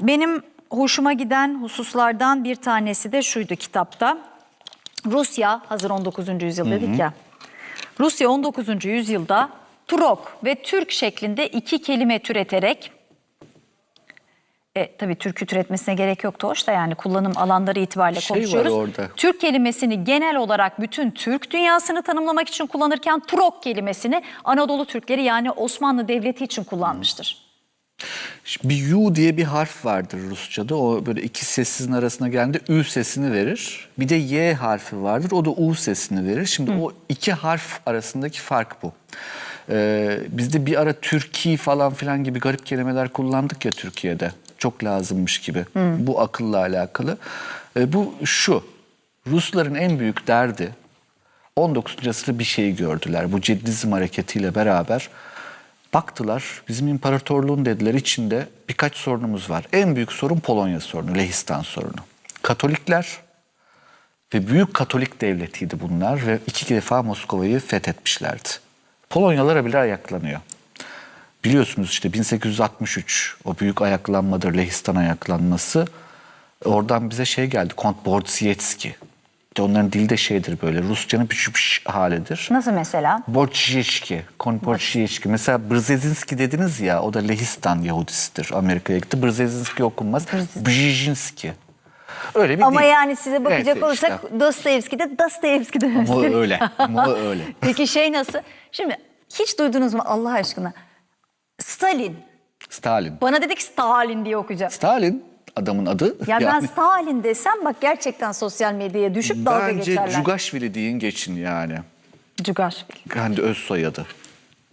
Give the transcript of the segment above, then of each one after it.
Benim hoşuma giden hususlardan bir tanesi de şuydu kitapta. Rusya, hazır 19. yüzyıl dedik ya. Rusya 19. yüzyılda Turok ve Türk şeklinde iki kelime türeterek e, tabii Türk'ü türetmesine gerek yoktu hoş da yani kullanım alanları itibariyle Şey konuşuyoruz. orada. Türk kelimesini genel olarak bütün Türk dünyasını tanımlamak için kullanırken Turok kelimesini Anadolu Türkleri yani Osmanlı Devleti için kullanmıştır. Bir U diye bir harf vardır Rusça'da. O böyle iki sesinin arasına geldiğinde Ü sesini verir. Bir de Y harfi vardır. O da U sesini verir. Şimdi o iki harf arasındaki fark bu. Ee, bizde bir ara Türkiye falan filan gibi garip kelimeler kullandık ya Türkiye'de. Çok lazımmış gibi. Bu akılla alakalı. Ee, bu şu. Rusların en büyük derdi 19. asırda bir şeyi gördüler. Bu ciddizm hareketiyle beraber baktılar bizim imparatorluğun dediler içinde birkaç sorunumuz var. En büyük sorun Polonya sorunu, Lehistan sorunu. Katolikler ve büyük Katolik devletiydi bunlar ve iki defa Moskova'yı fethetmişlerdi. Polonyalara bile ayaklanıyor. Biliyorsunuz işte 1863 o büyük ayaklanmadır Lehistan ayaklanması. Oradan bize şey geldi Kont Bortsietski. İşte onların dili de şeydir böyle Rusçanın bir şüpş halidir. Nasıl mesela? Borçiyevski, Kon Borçiyevski. Mesela Brzezinski dediniz ya, o da Lehistan Yahudisidir. Amerika'ya gitti. Brzezinski okunmaz. Brzezinski. Öyle bir Ama dil. yani size bakacak Neyse olursak işte. Dostoyevski de Dostoyevski de Ama öyle. Ama öyle. Peki şey nasıl? Şimdi hiç duydunuz mu Allah aşkına? Stalin. Stalin. Bana dedik Stalin diye okuyacağım. Stalin adamın adı. Ya ben Yani Stalin desem bak gerçekten sosyal medyaya düşüp dalga Bence geçerler. Cugashvili deyin geçin yani. Cugashvili. Kendi öz soyadı.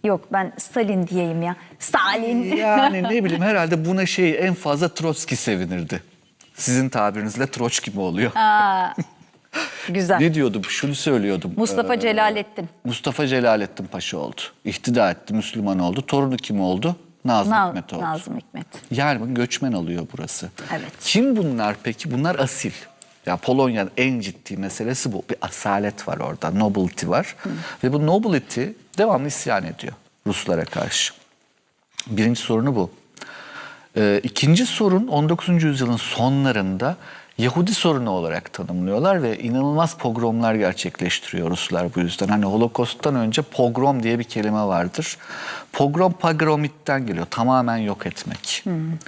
Yok ben Stalin diyeyim ya. Stalin. Yani ne bileyim herhalde buna şey en fazla Trotsky sevinirdi. Sizin tabirinizle Troçki mi oluyor? Güzel. Ne diyordum? Şunu söylüyordum. Mustafa Ee, Celalettin. Mustafa Celalettin Paşa oldu. İhtida etti, Müslüman oldu. Torunu kim oldu? Nazım Na- Hikmet oldu. Nazım Hikmet. Yani bakın göçmen alıyor burası. Evet. Kim bunlar peki? Bunlar asil. Ya Polonya'nın en ciddi meselesi bu. Bir asalet var orada, nobility var. Ve bu nobility devamlı isyan ediyor Ruslara karşı. Birinci sorunu bu. Ee, ikinci sorun 19. yüzyılın sonlarında Yahudi sorunu olarak tanımlıyorlar ve inanılmaz pogromlar gerçekleştiriyor Ruslar bu yüzden. Hani Holokost'tan önce pogrom diye bir kelime vardır. Pogrom pagromitten geliyor. Tamamen yok etmek.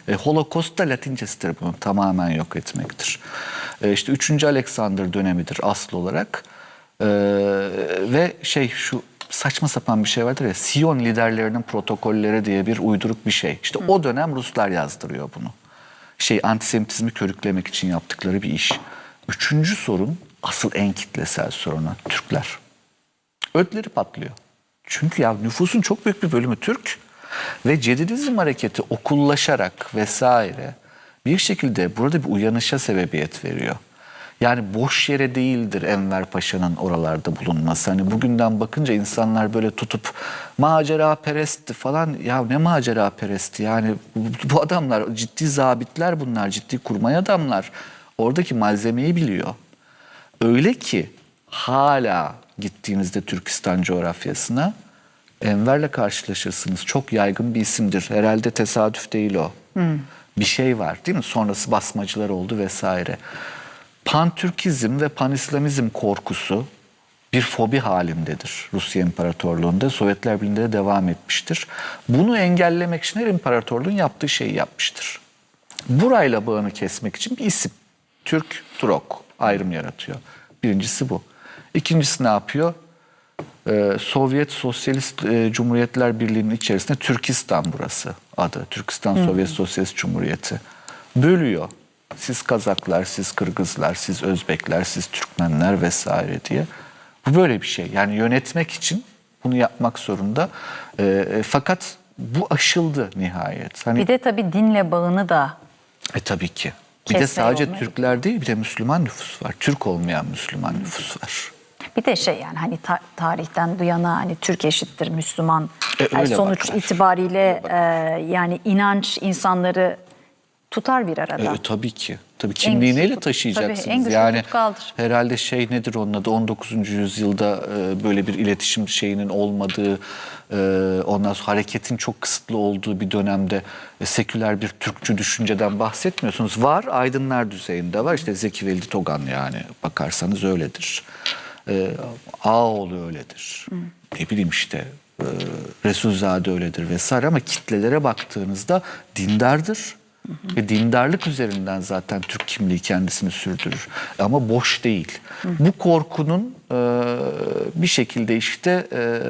E, Holokost da latincesidir bunun. Tamamen yok etmektir. E, işte 3. Alexander dönemidir asıl olarak. E, ve şey şu saçma sapan bir şey vardır ya Siyon liderlerinin protokolleri diye bir uyduruk bir şey. İşte o dönem Ruslar yazdırıyor bunu. Şey antisemitizmi körüklemek için yaptıkları bir iş. Üçüncü sorun asıl en kitlesel sorunu Türkler. Ödleri patlıyor. Çünkü ya nüfusun çok büyük bir bölümü Türk ve Cedidizm hareketi okullaşarak vesaire bir şekilde burada bir uyanışa sebebiyet veriyor. Yani boş yere değildir Enver Paşa'nın oralarda bulunması. Hani bugünden bakınca insanlar böyle tutup macera perestti falan. Ya ne macera perestti yani bu, bu adamlar ciddi zabitler bunlar, ciddi kurmay adamlar. Oradaki malzemeyi biliyor. Öyle ki hala gittiğinizde Türkistan coğrafyasına Enver'le karşılaşırsınız. Çok yaygın bir isimdir. Herhalde tesadüf değil o. Bir şey var değil mi? Sonrası basmacılar oldu vesaire. Pantürkizm ve Panislamizm korkusu bir fobi halindedir Rusya İmparatorluğu'nda. Sovyetler Birliği'nde de devam etmiştir. Bunu engellemek için her imparatorluğun yaptığı şeyi yapmıştır. Burayla bağını kesmek için bir isim. Türk, Turok ayrım yaratıyor. Birincisi bu. İkincisi ne yapıyor? Ee, Sovyet Sosyalist e, Cumhuriyetler Birliği'nin içerisinde Türkistan burası adı. Türkistan Sovyet Sosyalist Cumhuriyeti. Bölüyor. Siz Kazaklar, siz Kırgızlar, siz Özbekler, siz Türkmenler vesaire diye. Bu böyle bir şey. Yani yönetmek için bunu yapmak zorunda. Ee, e, fakat bu aşıldı nihayet. Hani Bir de tabii dinle bağını da e tabii ki. Bir de sadece olmuyor. Türkler değil bir de Müslüman nüfus var. Türk olmayan Müslüman nüfus var. bir de şey yani hani ta- tarihten bu yana hani Türk eşittir Müslüman. E, Yani sonuç bakar. itibariyle e, yani inanç insanları tutar bir arada. E, tabii ki. Tabii kimliği neyle taşıyacaksınız? tabii en güçlü yani tutkaldır. herhalde şey nedir onun adı 19. yüzyılda e, böyle bir iletişim şeyinin olmadığı, e, ondan sonra hareketin çok kısıtlı olduğu bir dönemde e, seküler bir Türkçü düşünceden bahsetmiyorsunuz. Var aydınlar düzeyinde var işte Zeki Veldi Togan yani bakarsanız öyledir. E, Ağaoğlu öyledir. Ne bileyim işte e, Resulzade öyledir vesaire ama kitlelere baktığınızda dindardır. Ve dindarlık üzerinden zaten Türk kimliği kendisini sürdürür. Ama boş değil. Bu korkunun e, bir şekilde işte e,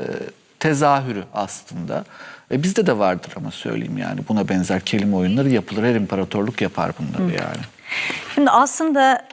tezahürü aslında. E, bizde de vardır ama söyleyeyim yani. Buna benzer kelime oyunları yapılır. Her imparatorluk yapar bunları yani. Şimdi aslında